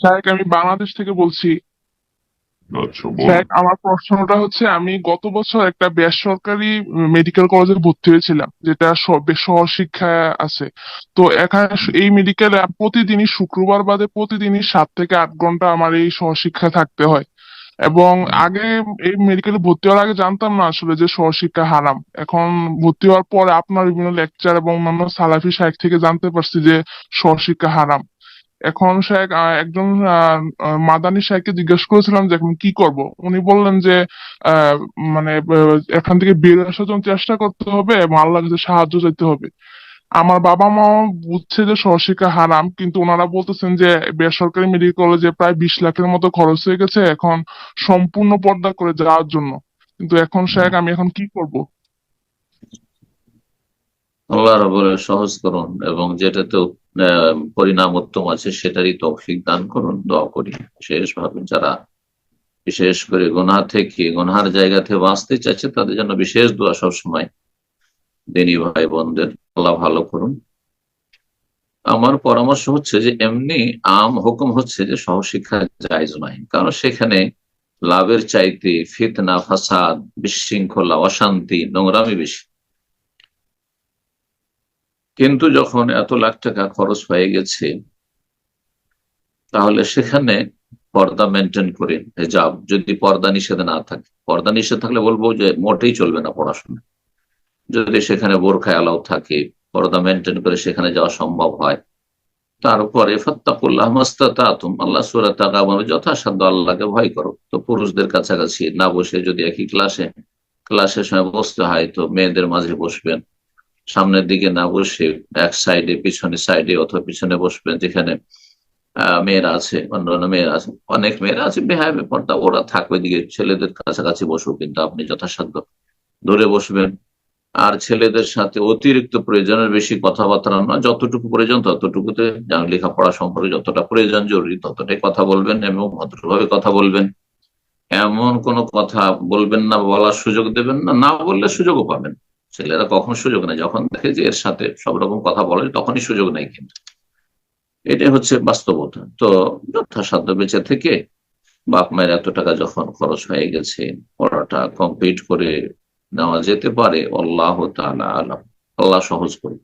শাহেক আমি বাংলাদেশ থেকে বলছি। আচ্ছা আমার প্রশ্নটা হচ্ছে আমি গত বছর একটা বেসরকারি মেডিকেল কলেজে ভর্তি হয়েছিলাম যেটা সহশিক্ষা আছে। তো এখানে এই মেডিকেলে প্রতিদিনই শুক্রবার বাদে প্রতিদিনই সাত থেকে আট ঘণ্টা আমার এই সহশিক্ষা থাকতে হয়। এবং আগে এই মেডিকেলে ভর্তি হওয়ার আগে জানতাম না আসলে যে সহশিক্ষা হারাম। এখন ভর্তি হওয়ার পরে আপনার বিভিন্ন লেকচার এবং অন্যান্য সালাফি সাহেব থেকে জানতে পারছি যে সহশিক্ষা হারাম। এখন সাহেব একজন মাদানী সাহেবকে জিজ্ঞেস করেছিলাম যে এখন কি করব? উনি বললেন যে মানে এখান থেকে বের আসার জন্য চেষ্টা করতে হবে এবং আল্লাহর কাছে সাহায্য চাইতে হবে। আমার বাবা মাও বুঝছে যে সহশিক্ষা হারাম, কিন্তু ওনারা বলতেছেন যে বেসরকারি মেডিকেল কলেজে প্রায় বিশ লাখের মতো খরচ হয়ে গেছে, এখন সম্পূর্ণ পর্দা করে যাওয়ার জন্য। কিন্তু এখন সাহেব আমি এখন কি করব? আল্লাহ রবুল সহজ করুন এবং যেটাতে পরিণাম উত্তম আছে সেটারই তৌফিক দান করুন, দোয়া করি। ভাবে যারা বিশেষ করে গুনাহ থেকে, গুনহার জায়গা থেকে বাঁচতে চাচ্ছে তাদের জন্য বিশেষ দোয়া সবসময় দিনী ভাই বোনদের, আল্লাহ ভালো করুন। আমার পরামর্শ হচ্ছে যে এমনি আম হুকুম হচ্ছে যে সহশিক্ষা জায়জ নয়, কারণ সেখানে লাভের চাইতে ফিতনা, ফাসাদ, বিশৃঙ্খলা, অশান্তি, নোংরামি বেশি। কিন্তু যখন এত লাখ টাকা খরচ হয়ে গেছে, তাহলে সেখানে পর্দা মেনটেন করে হেজাব যদি পর্দা নিষেধ না থাকে, পর্দা নিষেধ থাকলে বলব যে মোটেই চলবে না পড়াশোনা। যদি সেখানে বোরখা অ্যালাউ থাকে, পর্দা মেনটেন করে সেখানে যাওয়া সম্ভব হয়। তারপরে আল্লাহ যথাসাধ্য আল্লাহকে ভয় করো। তো পুরুষদের কাছাকাছি না বসে যদি একই ক্লাসে ক্লাসের সময় বসতে হয়, তো মেয়েদের মাঝে বসবেন। সামনের দিকে না বসে এক সাইডে পিছনে সাইডে অথবা পিছনে বসবেন যেখানে মেয়েরা আছে, অন্যান্য মেয়েরা আছে। অনেক মেয়েরা আছে বেহায় ব্যাপারটা ওরা থাকবে দিকে ছেলেদের কাছাকাছি বসবো কিন্তু আপনি যথাসাধ্য ধরে বসবেন। আর ছেলেদের সাথে অতিরিক্ত প্রয়োজনের বেশি কথাবার্তা নয় যতটুকু প্রয়োজন ততটুকুতে লেখাপড়া সম্পর্কে যতটা প্রয়োজন জরুরি ততটাই কথা বলবেন এবং ভদ্রভাবে কথা বলবেন। এমন কোনো কথা বলবেন না, বলার সুযোগ দেবেন না না বললে সুযোগও পাবেন। ছেলেরা কখন সুযোগ নেয়। যখন দেখে যে এর সাথে সব রকম কথা বলে, তখনই সুযোগ নেই কিন্তু। এটাই হচ্ছে বাস্তবতা। তো যথাসাধ্য বেঁচে থেকে বাপ মায়ের এত টাকা যখন খরচ হয়ে গেছে, পড়াটা কমপ্লিট করে নেওয়া যেতে পারে, আল্লাহ তাআলা আলাম। আল্লাহ সহজ করুন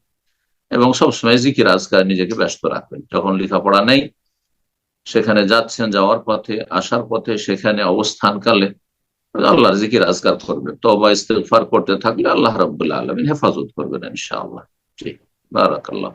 এবং সবসময় জিকির, আজকার নিজেকে ব্যস্ত রাখবেন। যখন লেখাপড়া নেই, সেখানে যাচ্ছেন, যাওয়ার পথে, আসার পথে, সেখানে অবস্থানকালে আল্লাহর জিকির আজকার করবেন তবা ইস্তেগফার করতে থাকলে আল্লাহ রাব্বুল আলমিন হেফাজত করবেন ইনশাআল্লাহ। জি, বারাকাল্লাহ